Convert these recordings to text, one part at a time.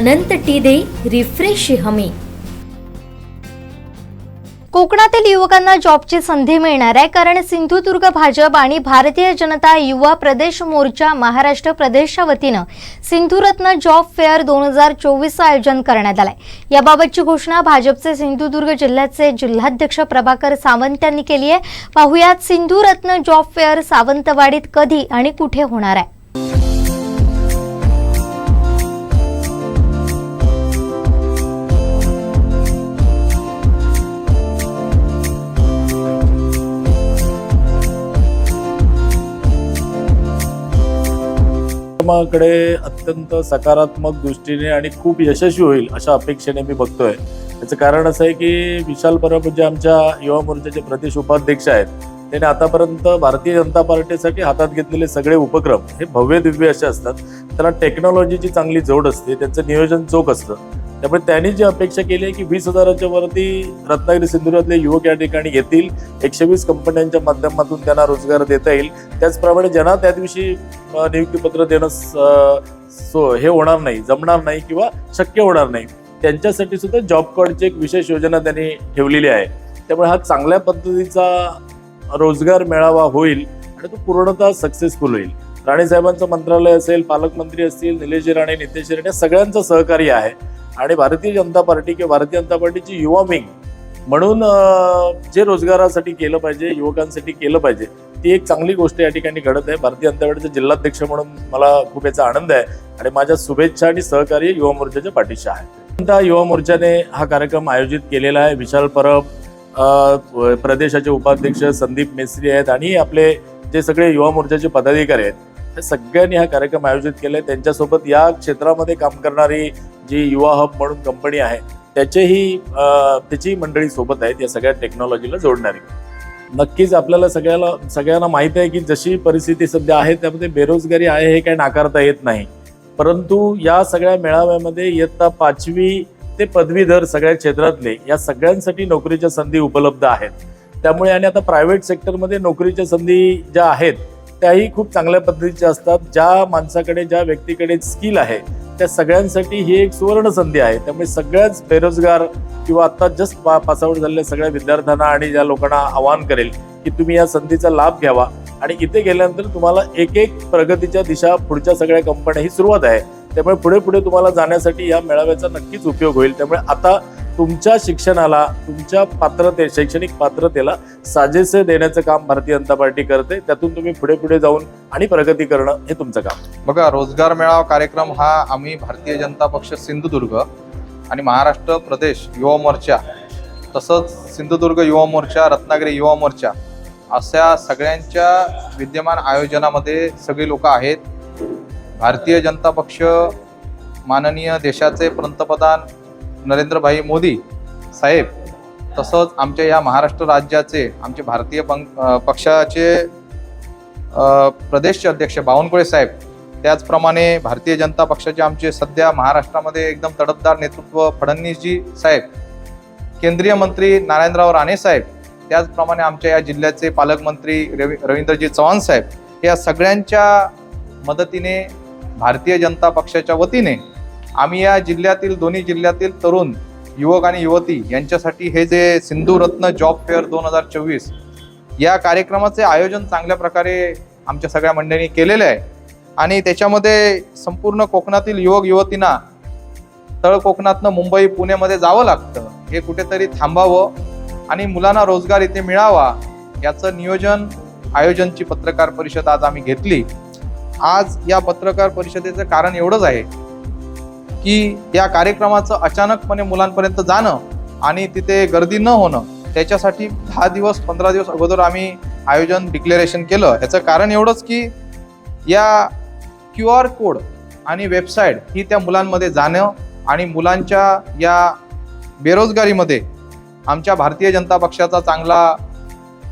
अनंत T दे refresh हमी. कोकणातील युवकांना जॉबची संधी मिळणार आहे कारण सिंधुदुर्ग भाजप आणि भारतीय जनता युवा प्रदेश मोर्चा महाराष्ट्र प्रदेशच्या वतीनं सिंधुरत्न जॉब फेअर दोन हजार चोवीसचं आयोजन करण्यात आलंय. याबाबतची घोषणा भाजपचे सिंधुदुर्ग जिल्ह्याचे जिल्हाध्यक्ष प्रभाकर सावंत यांनी केली आहे. पाहुयात सिंधुरत्न जॉब फेअर सावंतवाडीत कधी आणि कुठे होणार आहे? कडे अत्यंत सकारात्मक दृष्टीने आणि खूप यशस्वी होईल अशा अपेक्षेने मी बघतोय. याचं कारण असं आहे की विशाल परब जे आमच्या युवा मोर्चाचे प्रदेश उपाध्यक्ष आहेत त्याने आतापर्यंत भारतीय जनता पार्टीसाठी हातात घेतलेले सगळे उपक्रम हे भव्य दिव्य असे असतात. त्याला टेक्नॉलॉजीची चांगली जोड असते त्यांचं नियोजन चोख असतं. त्यामुळे त्यांनी जी अपेक्षा केली आहे की वीस हजाराच्या वरती रत्नागिरी सिंधुदुर्गातले युवक या ठिकाणी येतील एकशे वीस कंपन्यांच्या माध्यमातून त्यांना रोजगार देता येईल. त्याचप्रमाणे ज्यांना त्या दिवशी नियुक्तीपत्र देणं स- सो हे होणार नाही जमणार नाही किंवा शक्य होणार नाही त्यांच्यासाठी सुद्धा जॉब कार्डची एक विशेष योजना त्यांनी ठेवलेली आहे. त्यामुळे हा चांगल्या पद्धतीचा रोजगार मेळावा होईल आणि तो पूर्णतः सक्सेसफुल होईल. राणेसाहेबांचं मंत्रालय असेल पालकमंत्री असतील निलेश राणे नितेश राणे सगळ्यांचं सहकार्य आहे. आणि भारतीय जनता पार्टी किंवा भारतीय जनता पार्टीची युवा विंग म्हणून जे रोजगारासाठी केलं पाहिजे युवकांसाठी केलं पाहिजे ती एक चांगली गोष्ट या ठिकाणी घडत आहे. भारतीय जनता पार्टीचे जिल्हाध्यक्ष म्हणून मला खूप याचा आनंद आहे आणि माझ्या शुभेच्छा आणि सहकार्य युवा मोर्चाच्या पाठीशी आहे. जनता युवा मोर्चाने हा कार्यक्रम आयोजित केलेला आहे. विशाल परब प्रदेशाचे उपाध्यक्ष संदीप मेस्त्री आहेत आणि आपले जे सगळे युवा मोर्चाचे पदाधिकारी आहेत हे सगळ्यांनी हा कार्यक्रम आयोजित केलाय. त्यांच्यासोबत या क्षेत्रामध्ये काम करणारी जी युवा हब म्हणून कंपनी आहे त्याचेही त्याची मंडळी सोबत आहेत या सगळ्या टेक्नॉलॉजीला जोडणारी. नक्कीच आपल्याला सगळ्याला सगळ्यांना माहीत आहे की जशी परिस्थिती सध्या आहे त्यामध्ये बेरोजगारी आहे हे काही नाकारता येत नाही. परंतु या सगळ्या मेळाव्यामध्ये इयत्ता पाचवी ते पदवीधर सगळ्या क्षेत्रातले या सगळ्यांसाठी नोकरीच्या संधी उपलब्ध आहेत. त्यामुळे आणि आता प्रायव्हेट सेक्टरमध्ये नोकरीच्या संधी ज्या आहेत त्याही खूप चांगल्या पद्धतीच्या असतात. ज्या माणसाकडे ज्या व्यक्तीकडे स्किल आहे त्या सगळ्यांसाठी ही एक सुवर्ण संधी आहे. त्यामुळे सगळ्याच बेरोजगार किंवा आता जस्ट पा पासआउट झालेल्या सगळ्या विद्यार्थ्यांना आणि ज्या लोकांना आवाहन करेल की तुम्ही या संधीचा लाभ घ्यावा. आणि इथे गेल्यानंतर तुम्हाला एक एक प्रगतीच्या दिशा पुढच्या सगळ्या कंपन्या ही सुरुवात आहे. त्यामुळे पुढे पुढे तुम्हाला जाण्यासाठी या मेळाव्याचा नक्कीच उपयोग होईल. त्यामुळे आता तुमच्या शिक्षणाला तुमच्या पात्रते शैक्षणिक पात्रतेला साजेसे देण्याचं काम भारतीय जनता पार्टी करते. त्यातून तुम्ही पुढे पुढे जाऊन आणि प्रगती करणं हे तुमचं काम. बघा रोजगार मेळावा कार्यक्रम हा आम्ही भारतीय जनता पक्ष सिंधुदुर्ग आणि महाराष्ट्र प्रदेश युवा मोर्चा तसंच सिंधुदुर्ग युवा मोर्चा रत्नागिरी युवा मोर्चा अशा सगळ्यांच्या विद्यमान आयोजनामध्ये सगळी लोक आहेत. भारतीय जनता पक्ष माननीय देशाचे पंतप्रधान नरेंद्रभाई मोदी साहेब तसंच आमच्या या महाराष्ट्र राज्याचे आमचे भारतीय पंक पक्षाचे प्रदेश प्रदेशचे अध्यक्ष बावनकुळे साहेब त्याचप्रमाणे भारतीय जनता पक्षाचे आमचे सध्या महाराष्ट्रामध्ये एकदम तडफदार नेतृत्व फडणवीसजी साहेब केंद्रीय मंत्री नारायणराव राणे साहेब त्याचप्रमाणे आमच्या या जिल्ह्याचे पालकमंत्री रवी रवींद्रजी चव्हाण साहेब या सगळ्यांच्या मदतीने भारतीय जनता पक्षाच्या वतीने आम्ही या जिल्ह्यातील दोन्ही जिल्ह्यातील तरुण युवक आणि युवती यांच्यासाठी हे जे सिंधू रत्न जॉब फेअर दोन हजार चोवीस या कार्यक्रमाचे आयोजन चांगल्या प्रकारे आमच्या सगळ्या मंडळींनी केलेले आहे. आणि त्याच्यामध्ये संपूर्ण कोकणातील युवक युवतींना तळ कोकणातनं मुंबई पुण्यामध्ये जावं लागतं. हे कुठेतरी थांबावं आणि मुलांना रोजगार इथे मिळावा याचं नियोजन आयोजनची पत्रकार परिषद आज आम्ही घेतली. आज या पत्रकार परिषदेचं कारण एवढंच आहे की या कार्यक्रमाचं अचानकपणे मुलांपर्यंत जाणं आणि तिथे गर्दी न होणं त्याच्यासाठी दहा दिवस पंधरा दिवस अगोदर आम्ही आयोजन डिक्लेरेशन केलं. याचं कारण एवढंच की या क्यू आर कोड आणि वेबसाईट ही त्या मुलांमध्ये जाणं आणि मुलांच्या या बेरोजगारीमध्ये आमच्या भारतीय जनता पक्षाचा चांगला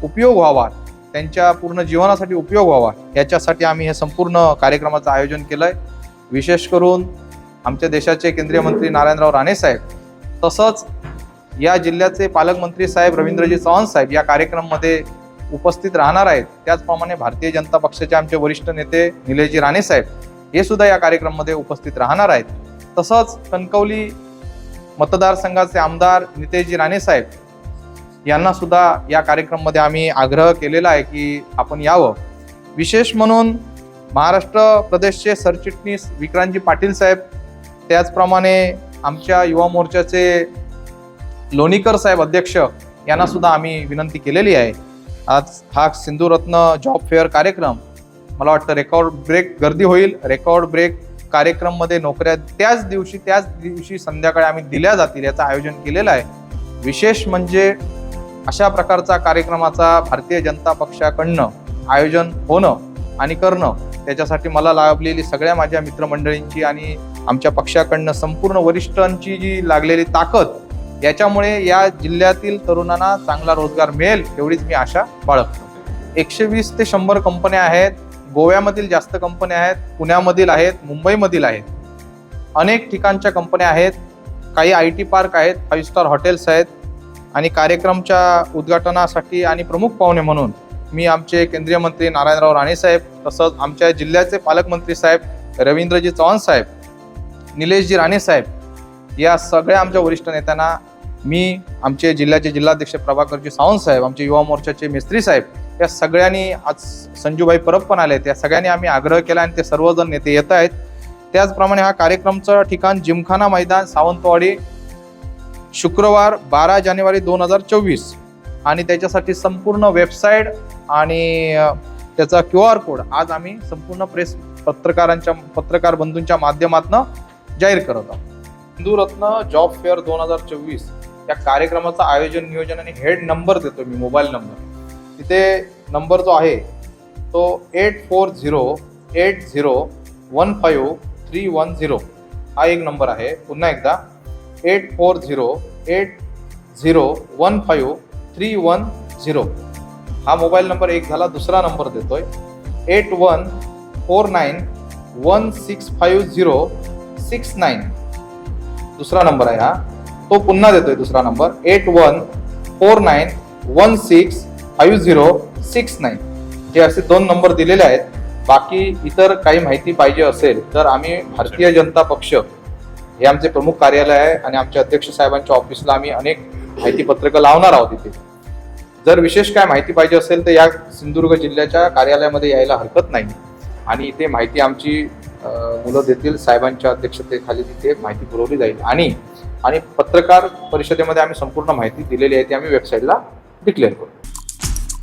उपयोग व्हावा त्यांच्या पूर्ण जीवनासाठी उपयोग व्हावा याच्यासाठी आम्ही हे संपूर्ण कार्यक्रमाचं आयोजन केलं आहे विशेष करून आमच्या देशाचे केंद्रीय मंत्री नारायणराव राणे साहेब तसंच या जिल्ह्याचे पालकमंत्री साहेब रवींद्रजी चव्हाण साहेब या कार्यक्रमामध्ये उपस्थित राहणार आहेत. त्याचप्रमाणे भारतीय जनता पक्षाचे आमचे वरिष्ठ नेते निलेशजी राणे साहेब हे सुद्धा या कार्यक्रमामध्ये उपस्थित राहणार आहेत. तसंच कणकवली मतदारसंघाचे आमदार नितेशजी राणेसाहेब यांना सुद्धा या कार्यक्रममध्ये आम्ही आग्रह केलेला आहे की आपण यावं. विशेष म्हणून महाराष्ट्र प्रदेशचे सरचिटणीस विक्रांतजी पाटील साहेब त्याचप्रमाणे आमच्या युवा मोर्चाचे लोणीकर साहेब अध्यक्ष यांना सुद्धा आम्ही विनंती केलेली आहे. आज हा सिंधुरत्न जॉब फेअर कार्यक्रम मला वाटतं रेकॉर्ड ब्रेक गर्दी होईल. रेकॉर्ड ब्रेक कार्यक्रममध्ये नोकऱ्या त्याच दिवशी त्याच दिवशी संध्याकाळी आम्ही दिल्या जातील याचं आयोजन केलेलं आहे. विशेष म्हणजे अशा प्रकारचा कार्यक्रमाचा भारतीय जनता पक्षाकडनं आयोजन होणं आणि करणं त्याच्यासाठी मला लाभलेली सगळ्या माझ्या मित्रमंडळींची आणि आमच्या पक्षाकडनं संपूर्ण वरिष्ठांची जी लागलेली ताकद याच्यामुळे या जिल्ह्यातील तरुणांना चांगला रोजगार मिळेल एवढीच मी आशा बाळगतो. एकशे वीस ते शंभर कंपन्या आहेत गोव्यामधील जास्त कंपन्या आहेत पुण्यामधील आहेत मुंबईमधील आहेत. अनेक ठिकाणच्या कंपन्या आहेत काही आय टी पार्क आहेत फाईव्ह स्टार हॉटेल्स आहेत आणि कार्यक्रमच्या उद्घाटनासाठी आणि प्रमुख पाहुणे म्हणून मी आमचे केंद्रीय मंत्री नारायणराव राणे साहेब तसंच आमच्या जिल्ह्याचे पालकमंत्री साहेब रवींद्रजी चव्हाण साहेब निलेशजी राणे साहेब या सगळ्या आमच्या वरिष्ठ नेत्यांना मी आमचे जिल्ह्याचे जिल्हाध्यक्ष प्रभाकरजी सावंत साहेब आमचे युवा मोर्चाचे मिस्त्री साहेब या सगळ्यांनी आज संजूभाई परब पण आले त्या सगळ्यांनी आम्ही आग्रह केला आणि ते सर्वजण नेते येत आहेत. त्याचप्रमाणे हा कार्यक्रमचं ठिकाण जिमखाना मैदान सावंतवाडी शुक्रवार बारा जानेवारी दोन हजार चोवीस. आणि त्याच्यासाठी संपूर्ण वेबसाईट आणि त्याचा क्यू आर कोड आज आम्ही संपूर्ण प्रेस पत्रकारांच्या पत्रकार बंधूंच्या माध्यमातून जाहीर करत आहोत. हिंदूरत्न जॉब फेअर दोन हजार चोवीस या कार्यक्रमाचं आयोजन नियोजन आणि हेड नंबर देतो मी मोबाईल नंबर. तिथे नंबर जो आहे तो eight four zero eight zero one five three one zero हा एक नंबर आहे. पुन्हा एकदा eight four zero eight zero one five three one zero. हा मोबाईल नंबर एक झाला दुसरा नंबर देतोय. Eight one four nine one six five zero six nine. दुसरा नंबर आहे हा. तो पुन्हा देतोय दुसरा number. Eight one four nine one six five zero six nine. हे असे दोन नंबर दिलेले आहेत. बाकी इतर काही माहिती पाहिजे असेल तर आम्ही भारतीय जनता पक्ष हे आमचे प्रमुख कार्यालय आहे आणि आमच्या अध्यक्ष साहेबांच्या ऑफिसला आम्ही अनेक माहिती पत्रकं लावणार आहोत इथे. जर विशेष काय माहिती पाहिजे असेल तर या सिंधुदुर्ग जिल्ह्याच्या कार्यालयामध्ये यायला हरकत नाही. आणि इथे माहिती आमची मुलं देतील साहेबांच्या अध्यक्षतेखाली तिथे माहिती पुरवली जाईल. आणि आणि पत्रकार परिषदेमध्ये आम्ही संपूर्ण माहिती दिलेली आहे ती आम्ही वेबसाईटला डिक्लेअर करू.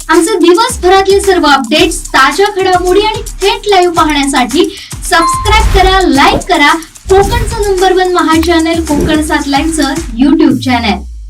आमचे दिवसभरातले सर्व अपडेट्स ताज्या घडामोडी आणि थेट लाईव्ह पाहण्यासाठी सबस्क्राईब करा लाईक करा. कोकणचं नंबर वन महा चॅनल कोकण सात लाईव्हचं युट्यूब चॅनल